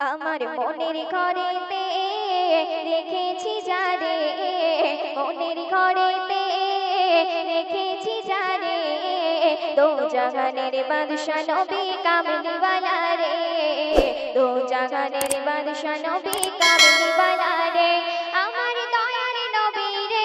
আমার মনের ঘরেতে রেখেছি যারে মনের ঘরেতে রেখেছি যারে দো জাগানের বাদশা নবী কামলিওয়ালা রে। দো জাগানের বাদশা নবী কামলিওয়ালা রে। আমার দয়ার নবী রে।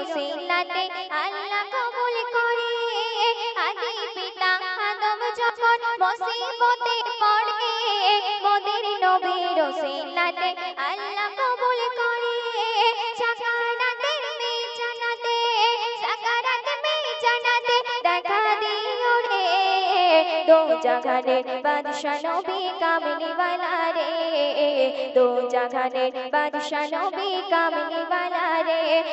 রসিলাতে আল্লাহ কবুল করে। আদি পিতা আদম যখন মুসিবতে পড়ে, মোদের নবীর আল্লাহ কবুল করে। সাকারাতের মে জানাতে সাকারাত মে জানাতে দেখা দিও রে। দো বাদশা নবী দো বাদশা নবী